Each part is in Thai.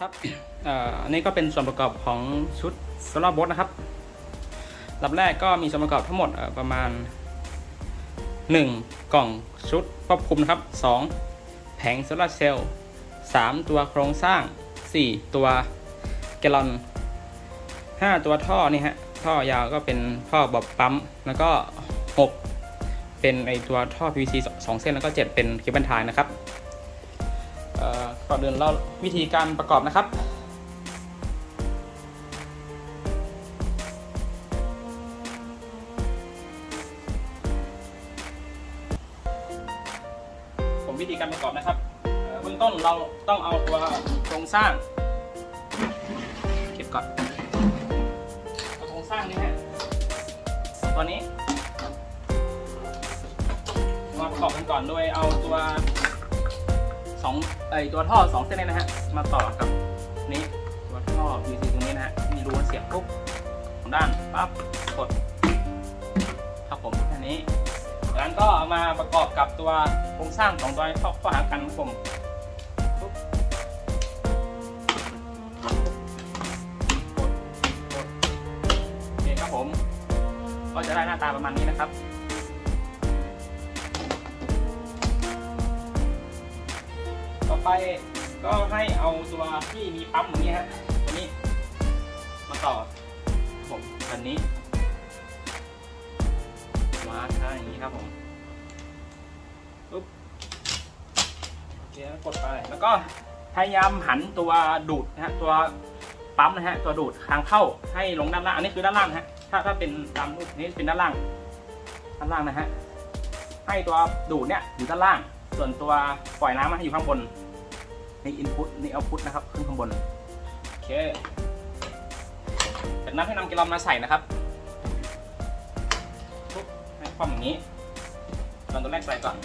ครับอันนี้ก็เป็นส่วนประกอบของชุดโซลาร์บอสนะครับลำแรกก็มีส่วนประกอบทั้งหมดประมาณ 1 กล่องชุดควบคุมนะครับ 2 แผงโซลาร์เซลล์3ตัวโครงสร้าง 4 ตัวแกลลอน 5 ตัวท่อนี่ฮะ ท่อยาวก็เป็นท่อบอบปั๊ม แล้วก็ 6 เป็นไอตัวท่อ PVC สองเส้น แล้วก็ 7 เป็นเคเบิลไทยนะครับ ก่อนอื่นเราวิธีการประกอบนะครับ ผมวิธีการประกอบนะครับเบื้องต้นเราต้องเอาตัวโครงสร้างเก็บก่อนเอาโครงสร้างนี่ฮะตัวนี้มาประกอบกันก่อนโดยเอาตัว สองไอตัวท่อสองเส้นนี้นะฮะมาต่อกับนี้ตัวท่อ PVC ตรงนี้นะฮะมีรูเสียบปุ๊บของด้านปั๊บกดครับผมแค่นี้จากนั้นก็เอามาประกอบกับตัวโครงสร้างสองตัวเข้าเข้าหากันครับผมปุ๊บกดกดโอเคครับผมก็จะได้หน้าตาประมาณนี้นะครับ ไปก็ให้เอาตัวที่มีปั๊มตรงนี้ฮะตัวนี้ มาต่อผมอันนี้มาใช่อย่างนี้ครับผมปุ๊บโอเคกดไปแล้วก็พยายามหันตัวดูดนะฮะตัวปั๊มนะฮะตัวดูดทางเข้าให้ลงด้านล่างอันนี้คือด้านล่างฮะถ้าถ้าเป็นตามรูปนี้เป็นด้านล่างด้านล่างนะฮะให้ตัวดูดเนี่ยอยู่ด้านล่าง ส่วนตัวปล่อยน้ำมาให้อยู่ข้างบน ในี่อินพุตนี่เอาพุตนะครับ ขึ้นข้างบน โอเค จากนั้นให้นำแกลลอนมาใส่นะครับปุ๊บให้ความอย่างนี้ตอนตัวแรกใส่ก่อน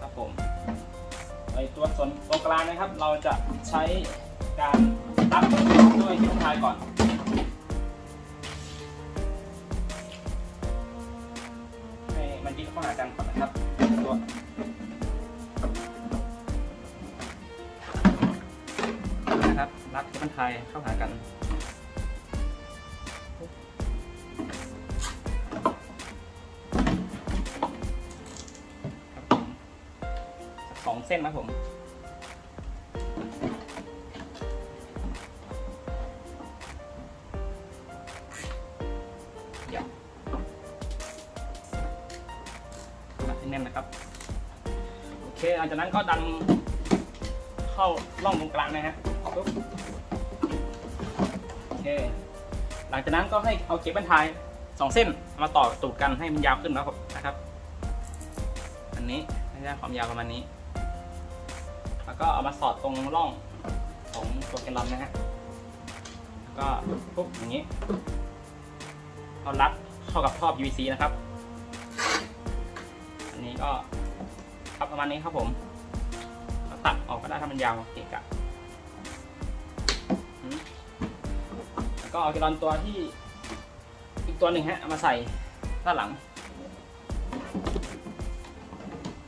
ครับผมไอตัวส่วนตรงกลางนะครับ เราจะใช้การรับด้วยหิ้วพายก่อน นะครับรัดที่มันไทยเข้าหากันสองเส้นนะผมเดี๋ยวมัดให้แน่นนะครับ โอเคหลังจากนั้นก็ดันเข้าร่องตรงกลางนะฮะ ปุ๊บโอเคหลังจากนั้นก็ให้เอาเก็บบันทายสองเส้นมาต่อตูดกันให้มันยาวขึ้นนะครับนะครับ อันนี้ให้ได้ความยาวประมาณนี้ แล้วก็เอามาสอดตรงร่องของตัวแกนลอนนะฮะแล้วก็ปุ๊บอย่างนี้เอารัดเข้ากับท่อ PVC นะครับ อันนี้ก็ครับประมาณนี้ครับผมตัดออกก็ได้ถ้ามันยาวเกะกะ แล้วก็เอาแกลอนตัวที่อีกตัวหนึ่งฮะเอามาใส่ด้านหลัง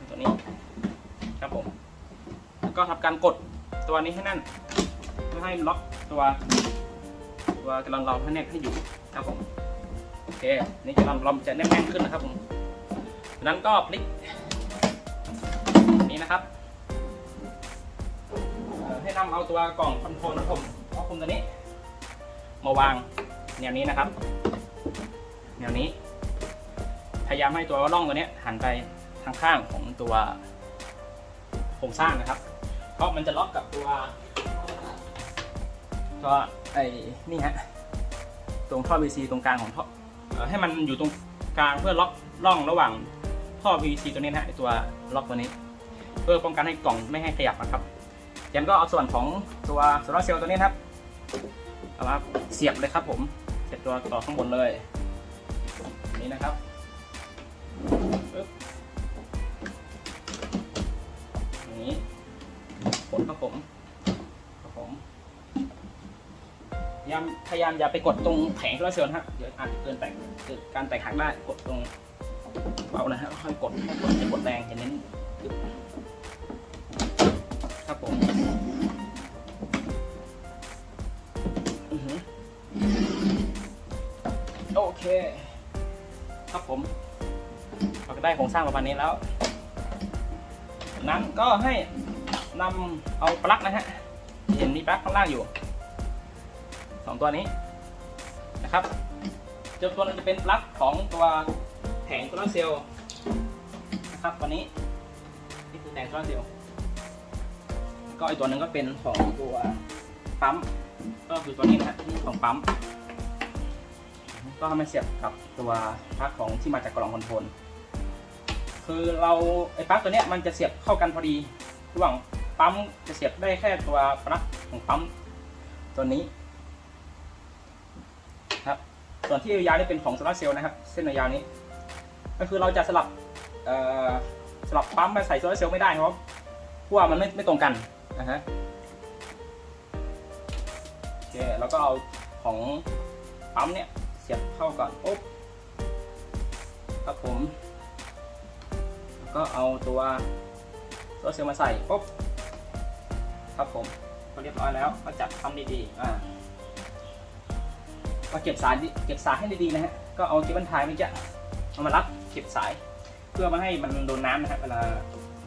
ตัวนี้ครับผม แล้วก็ทำการกดตัวนี้ให้แน่นเพื่อให้ล็อกตัวตัวแกลลอนเราให้แน่นให้อยู่ครับผมโอเคนี่แกลอนเราจะแน่นขึ้นนะครับผมจากนั้นก็พลิกนี้นะครับให้นำเอาตัวกล่องคอนโทรลนะผม ควบคุมตัวนี้ มาวางแนวนี้นะครับ แนวนี้ พยายามให้ตัวร่องตัวนี้หันไปทางข้างของตัวโครงสร้างนะครับ เพราะมันจะล็อกกับตัวตัวไอ้นี่ฮะตรงท่อ VC ตรงกลางของท่อให้มันอยู่ตรงกลางเพื่อล็อกร่องระหว่างท่อ VC ตัวนี้นะไอ้ตัวล็อกตัวนี้ เพื่อป้องกันให้กล่องไม่ให้ขยับนะครับยันก็เอาส่วนของตัวโซลาร์เซลล์ตัวนี้ครับ เอามาเสียบเลยครับผมเสียบตัวต่อข้างบนเลย นี่นะครับปึ๊บนี้กดครับผมครับผมพยายามพยายามอย่าไปกดตรงแผงโซลาร์เซลล์นะฮะเดี๋ยวอาจจะเกินแตกเกิดการแตกหักได้กดตรงเบานะฮะค่อยกดให้กดจะกดแรงจะเน้นครับผม เค ครับผมเราก็ได้โครงสร้างประมาณนี้แล้ว นั้นก็ให้นำเอาปลั๊กนะฮะเห็นมีปลั๊กข้างล่างอยู่สองตัวนี้นะครับเจ้าตัวนึงจะเป็นปลั๊กของตัวแผงโซลาร์เซลล์นะครับตัวนี้นี่คือแผงโซลาร์เซลล์ก็อีกตัวหนึงก็เป็นของตัวปั๊มก็คือตัวนี้นะฮะนี่ของปั๊ม ก็มาเสียบกับตัวปลั๊กของที่มาจากกล่องคอนโทรลคือเราไอ้ปลั๊กตัวเนี้ยมันจะเสียบเข้ากันพอดีระหว่างปั๊มจะเสียบได้แค่ตัวปลั๊กของปั๊มตัวนี้ครับส่วนที่ยาวนี่เป็นของโซลาร์เซลล์นะครับ เส้นยาวนี้ ก็คือเราจะสลับสลับปั๊มมาใส่โซลาร์เซลล์ไม่ได้เพราะเพราะว่ามันไม่ไม่ตรงกันนะฮะโอเคแล้วก็เอาของปั๊มเนี่ย สียบเข้าก่อนปุ๊บครับผมแล้วก็เอาตัวโซเซลมาใส่ปุ๊บครับผมก็เรียบร้อยแล้วก็จับทำดีๆอ่าก็เก็บสายเก็บสายให้ดีๆนะฮะก็เอาเก็บบันทายเมื่อกี้เอามารับเก็บสาย เพื่อไมาให้มันโดนน้ำนะฮะเวลา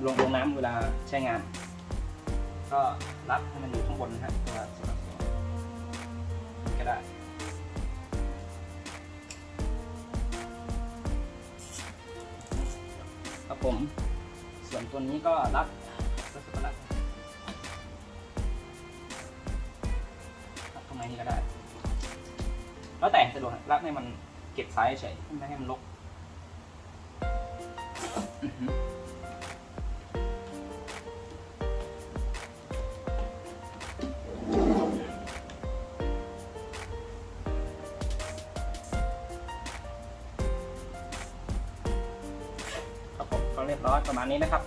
ลงลงน้ำเวลาใช้งาน ก็รับให้มันอยู่ข้างบนนะฮะตัวโซลาร์เซลก็ได้ ผม ส่วนตัวนี้ก็รับก็สลับรับตรงไหนนี่ก็ได้ แล้วแต่สะดวกรับให้มันเก็บไซส์เฉยไม่ให้มันลก เรียบร้อยประมาณนี้นะครับ